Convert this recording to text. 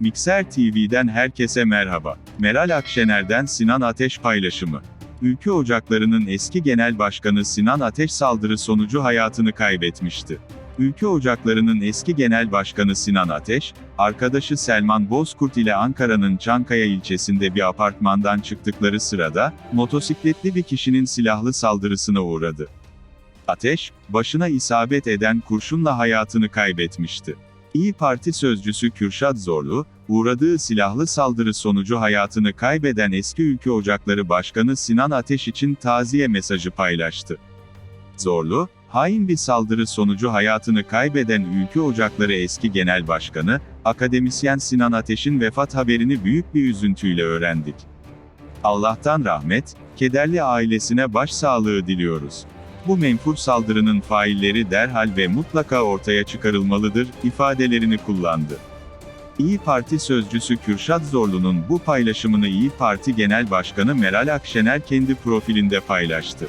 Mikser TV'den herkese merhaba. Meral Akşener'den Sinan Ateş paylaşımı. Ülke Ocakları'nın eski genel başkanı Sinan Ateş saldırı sonucu hayatını kaybetmişti. Ülke Ocakları'nın eski genel başkanı Sinan Ateş, arkadaşı Selman Bozkurt ile Ankara'nın Çankaya ilçesinde bir apartmandan çıktıkları sırada, motosikletli bir kişinin silahlı saldırısına uğradı. Ateş, başına isabet eden kurşunla hayatını kaybetmişti. İyi Parti sözcüsü Kürşat Zorlu, uğradığı silahlı saldırı sonucu hayatını kaybeden eski Ülke Ocakları Başkanı Sinan Ateş için taziye mesajı paylaştı. Zorlu, hain bir saldırı sonucu hayatını kaybeden Ülke Ocakları eski genel başkanı, akademisyen Sinan Ateş'in vefat haberini büyük bir üzüntüyle öğrendik. Allah'tan rahmet, kederli ailesine başsağlığı diliyoruz. Bu menfur saldırının failleri derhal ve mutlaka ortaya çıkarılmalıdır, ifadelerini kullandı. İyi Parti sözcüsü Kürşat Zorlu'nun bu paylaşımını İyi Parti Genel Başkanı Meral Akşener kendi profilinde paylaştı.